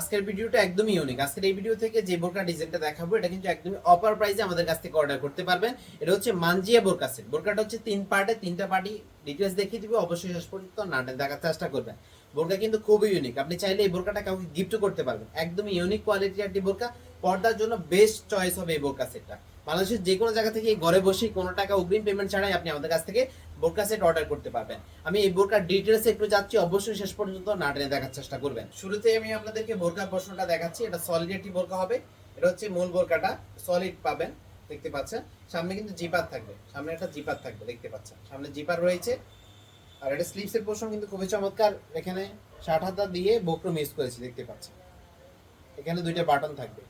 আজকের ভিডিওটা একদমই ইউনিক আজকের এই ভিডিও থেকে যে বোরকা ডিজাইনটা দেখাবো, এটা কিন্তু একদমই অফার প্রাইসে আমাদের কাছ থেকে অর্ডার করতে পারবেন। এটা হচ্ছে মানজিয়া বোরকা সেট বোরকাটা হচ্ছে তিন পার্টে, তিনটা পার্টি ডিটেলস দেখিয়ে দিবে, অবশ্যই শেষ পর্যন্ত নাটে দেখার চেষ্টা করবেন। বোরকা কিন্তু খুবই ইউনিক আপনি চাইলে এই বোরকাটা কাউকে গিফট করতে পারবেন। একদমই ইউনিক কোয়ালিটির একটি বোরকা। পর্দার জন্য বেস্ট চয়েস হবে এই বোরকা সেটটা বাংলাদেশের যে কোনো জায়গা থেকে ঘরে বসেই কোনো টাকা অগ্রিম পেমেন্ট ছাড়াই আপনি আমাদের কাছ থেকে বোরকা সেট অর্ডার করতে পারবেন। আমি এই বোরকার ডিটেলস একটু যাচ্ছি, অবশ্যই শেষ পর্যন্ত না টেনে দেখার চেষ্টা করবেন। শুরুতে আমি আপনাদেরকে বোরকার প্রশ্নটা দেখাচ্ছি, এটা সলিড একটি বোরকা হবে। এটা হচ্ছে মূল বোরকাটা সলিড পাবেন, দেখতে পাচ্ছেন। সামনে কিন্তু জিপার থাকবে, সামনে একটা জিপার থাকবে, দেখতে পাচ্ছেন। সামনে জিপার রয়েছে। আর এটা স্লিভসের পোর্শন কিন্তু খুবই চমৎকার। এখানে ষাট হাতা দিয়ে বক্রম ইউজ করেছি, দেখতে পাচ্ছেন। এখানে দুইটা বাটন থাকবে।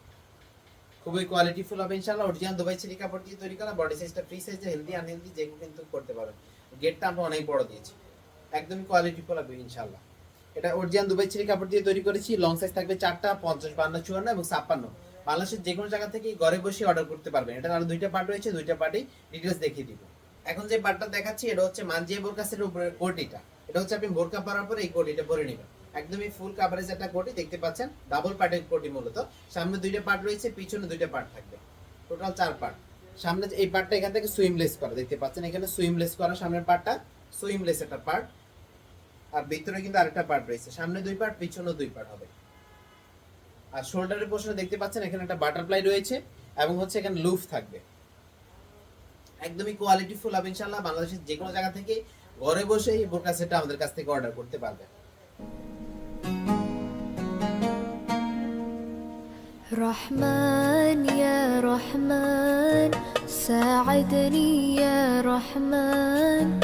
খুবই কোয়ালিটি ফুল হবে, ইনশাআল্লাহ। অরিজিনাল দুবাই চিলি কাপড় দিয়ে তৈরি করা বডি সাইজটা ফ্রি সাইজে হেলদি আনহেলদি যেগুলো কিন্তু করতে পারবেন গেটটা আমরা অনেক বড় দিয়েছি। একদমই কোয়ালিটি ফুল হবে, ইনশাআল্লাহ। এটা অরিজিনাল দুবাই চিলি কাপড় দিয়ে তৈরি করেছি লং সাইজ থাকবে চারটা, পঞ্চাশ, বান্ন, চুয়ান্ন এবং ছাপ্পান্ন। বাংলাদেশের যে কোনো জায়গা থেকে ঘরে বসে অর্ডার করতে পারবেন। এটা আরও দুইটা পার্ট রয়েছে, দুইটা পার্টেই ডিটেলস দেখিয়ে দিব। এখন যে পার্টটা দেখাচ্ছি, এটা হচ্ছে মানজিয়া বোরকাসের উপরে কোটিটা। এটা হচ্ছে আপনি বোরকা পরার পরে এই কোটিটা পরে নেবেন। একদমই ফুল কাভারেজ একটা কোটি, দেখতে পাচ্ছেন ডাবল পার্টের কোটি মূলত। সামনে দুইটা পার্ট রয়েছে, পিছনে দুইটা পার্ট থাকবে। টোটাল চার পার্ট সামনে এই পার্টটা এখান থেকে সুইমলেস করা, দেখতে পাচ্ছেন, এখানে সুইমলেস করা, সামনের পার্টটা সুইমলেস একটা পার্ট আর ভিতরে কিন্তু আরেকটা পার্ট রয়েছে। সামনে দুই পার্ট পিছনে দুই পার্ট হবে। আর শোল্ডারের পোর্শনে দেখতে পাচ্ছেন, এখানে একটা বাটারফ্লাই রয়েছে এবং হচ্ছে এখানে লুফ থাকবে। একদমই কোয়ালিটি ফুল হবে, ইনশাআল্লাহ বাংলাদেশের যে কোনো জায়গা থেকে ঘরে বসে এই বোরকা সেটটা আমাদের কাছ থেকে অর্ডার করতে পারবেন رحمن يا رحمن ساعدني يا رحمن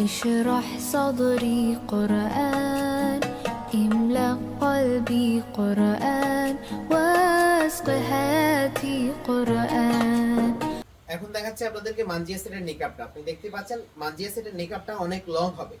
اشرح صدري قرآن املأ قلبي قرآن واسق حياتي قرآن এখন দেখাচ্ছি আপনাদেরকে মানজিয়া সেটের নিকাপটা আপনি দেখতে পাচ্ছেন মানজিয়া সেটের নিকাপটা অনেক লং হবে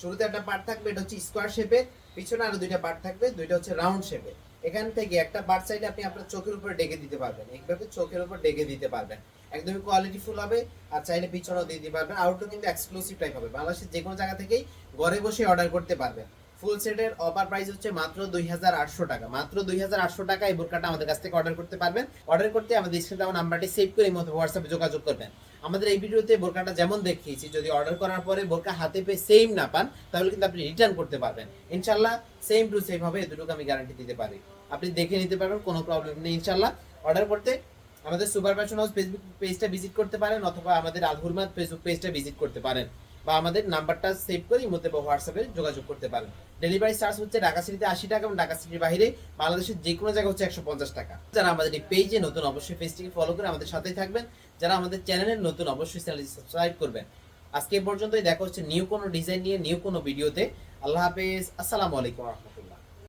শুরুতে একটা পার্ট থাকবে এটা হচ্ছে স্কোয়ার শেপে পিছনে আরো দুইটা পার্ট থাকবে দুইটা হচ্ছে রাউন্ড শেপে এখান থেকে একটা পার্ট চাইলে আপনি আপনার চোখের উপরে ডেকে দিতে পারবেন। এইভাবে চোখের উপর ডেকে দিতে পারবেন। একদমই কোয়ালিটি ফুল হবে আর চাইলে পিছনেও দিয়ে দিতে পারবেন। আউটও কিন্তু এক্সক্লুসিভ টাইপ হবে। বাংলাদেশের যে কোনো জায়গা থেকেই ঘরে বসে অর্ডার করতে পারবেন। ফুল সেটের অফার প্রাইস হচ্ছে মাত্র দুই হাজার আটশো টাকা। মাত্র দুই হাজার আটশো টাকা এই বোরকাটা আমাদের কাছ থেকে অর্ডার করতে পারবেন। অর্ডার করতে আমাদের স্ক্রিনে দেওয়া নাম্বারটি সেভ করে এই মতো হোয়াটসঅ্যাপে যোগাযোগ করবেন। আমাদের এই ভিডিওতে বোরকাটা যেমন দেখিয়েছি, যদি অর্ডার করার পরে বোরকা হাতে পেয়ে সেম না পান, তাহলে কিন্তু আপনি রিটার্ন করতে পারবেন। ইনশাল্লাহ সেম টু সেম হবে, এতটুকু আমি গ্যারান্টি দিতে পারি। আপনি দেখে নিতে পারবেন, কোনো প্রবলেম নেই ইনশাল্লাহ অর্ডার করতে আমাদের সুপার ফ্যাশন হাউস ফেসবুক পেজটা ভিজিট করতে পারেন, অথবা আমাদের আলহুরমাদ ফেসবুক পেজটা ভিজিট করতে পারেন। বা আমাদের নাম্বারটা সেভ করে ইমোতে বা হোয়াটসঅ্যাপে যোগাযোগ করতে পারেন। ডেলিভারি চার্জ হচ্ছে ঢাকা সিটিতে আশি টাকা এবং ঢাকা সিটির বাইরে বাংলাদেশের যে কোনো জায়গা হচ্ছে একশো পঞ্চাশ টাকা। যারা আমাদের এই পেজে নতুন অবশ্যই পেজটিকে ফলো করে আমাদের সাথেই থাকবেন। যারা আমাদের চ্যানেলের নতুন অবশ্যই চ্যানেলটি সাবস্ক্রাইব করবেন। আজকে পর্যন্তই, দেখা হচ্ছে নিউ কোনো ডিজাইন নিয়ে নিউ কোনো ভিডিওতে আল্লাহ হাফেজ, আসসালামু আলাইকুম রহমতুল্লাহ।